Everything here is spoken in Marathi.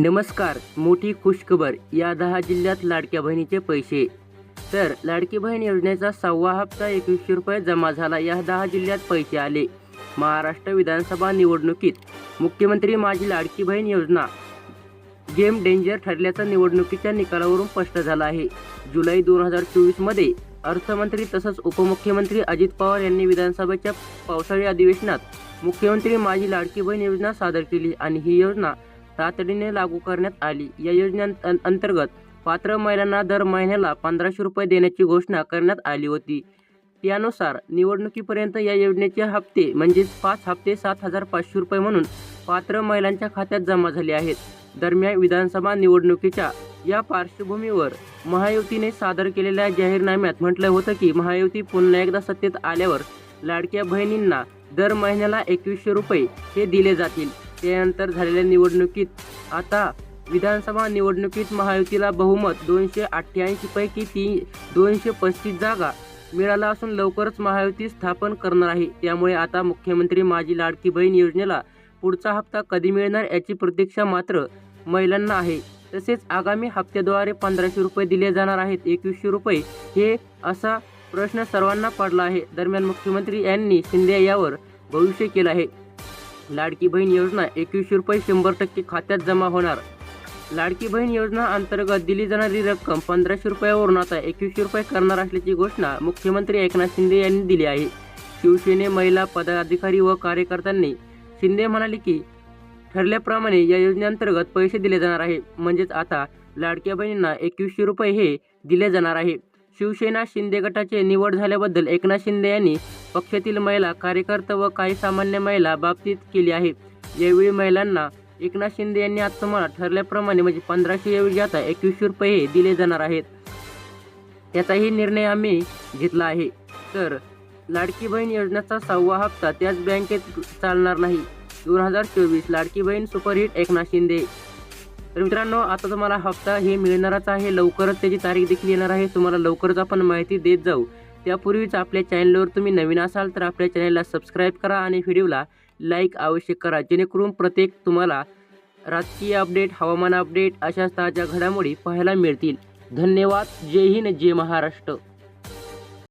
नमस्कार मोठी खुशखबर. या दहा जिल्ह्यात लाडक्या बहिणीचे पैसे. तर लाडकी बहीण योजनेचा सहावा हप्ता एकवीसशे रुपये जमा झाला. या दहा जिल्ह्यात पैसे आले. महाराष्ट्र विधानसभा निवडणुकीत मुख्यमंत्री माझी लाडकी बहीण योजना. गेम डेंजर ठरल्याचा निवडणुकीच्या निकालावरून स्पष्ट झाला आहे. जुलै दोन हजार चोवीसमध्ये अर्थमंत्री तसंच उपमुख्यमंत्री अजित पवार यांनी विधानसभेच्या पावसाळी अधिवेशनात मुख्यमंत्री माझी लाडकी बहीण योजना सादर केली आणि ही योजना तातडीने लागू करण्यात आली. या योजने अंतर्गत पात्र महिलांना दर महिन्याला पंधराशे रुपये देण्याची घोषणा करण्यात आली होती. त्यानुसार निवडणुकीपर्यंत या योजनेचे हप्ते म्हणजेच पाच हप्ते सात हजार पाचशे रुपये म्हणून पात्र महिलांच्या खात्यात जमा झाले आहेत. दरम्यान विधानसभा निवडणुकीच्या या पार्श्वभूमीवर महायुतीने सादर केलेल्या जाहीरनाम्यात म्हटलं होतं की महायुती पुन्हा एकदा सत्तेत आल्यावर लाडक्या बहिणींना दर महिन्याला एकवीसशे रुपये हे दिले जातील. त्यानंतर झालेल्या निवडणुकीत आता विधानसभा निवडणुकीत महायुतीला बहुमत दोनशे अठ्ठ्याऐंशी पैकी ती दोनशे पस्तीस जागा मिळाला असून लवकरच महायुती स्थापन करणार आहे. त्यामुळे आता मुख्यमंत्री माझी लाडकी बहीण योजनेला पुढचा हप्ता कधी मिळणार याची प्रतीक्षा मात्र महिलांना आहे. तसेच आगामी हप्त्याद्वारे पंधराशे रुपये दिले जाणार आहेत. एकवीसशे रुपये हे असा प्रश्न सर्वांना पडला आहे. दरम्यान मुख्यमंत्री यांनी शिंदे यावर भविष्य केलं आहे. लाडकी बहीण योजना एकवीसशे रुपये शंभर टक्के खात्यात जमा होणार. लाडकी बहीण योजना अंतर्गत दिली जाणारी रक्कम पंधराशे रुपयावरून आता एकवीसशे रुपये करणार असल्याची घोषणा मुख्यमंत्री एकनाथ शिंदे यांनी दिली आहे. शिवसेने महिला पदाधिकारी व कार्यकर्त्यांनी शिंदे म्हणाले की ठरल्याप्रमाणे या योजनेअंतर्गत पैसे दिले जाणार आहे. म्हणजेच आता लाडक्या बहिणींना एकवीसशे रुपये हे दिले जाणार आहे. शिवसेना शिंदे गटाचे निवड झाल्याबद्दल एकनाथ शिंदे यांनी पक्षातील महिला कार्यकर्ता व काही सामान्य महिला बाबतीत केली आहे. यावेळी महिलांना एकनाथ शिंदे यांनी आज तुम्हाला ठरल्याप्रमाणे म्हणजे पंधराशे ऐवजी आता एकवीसशे रुपये हे दिले जाणार आहेत. त्याचाही निर्णय आम्ही घेतला आहे. तर लाडकी बहीण योजनेचा सहावा हप्ता त्याच बँकेत चालणार नाही. दोन हजार चोवीस लाडकी बहीण सुपरहिट एकनाथ शिंदे. तर मित्रांनो आता तुम्हाला हप्ता हे मिळणारच आहे. लवकरच त्याची तारीख देखील येणार आहे. तुम्हाला लवकरच आपण माहिती देत जाऊ. त्यापूर्वीच आपल्या चॅनलवर तुम्ही नवीन असाल तर आपल्या चॅनलला सबस्क्राईब करा आणि व्हिडिओला लाईक आवश्यक करा. जेणेकरून प्रत्येक तुम्हाला राजकीय अपडेट हवामान अपडेट अशा ताज्या घडामोडी पाहायला मिळतील. धन्यवाद. जय हिंद जय महाराष्ट्र.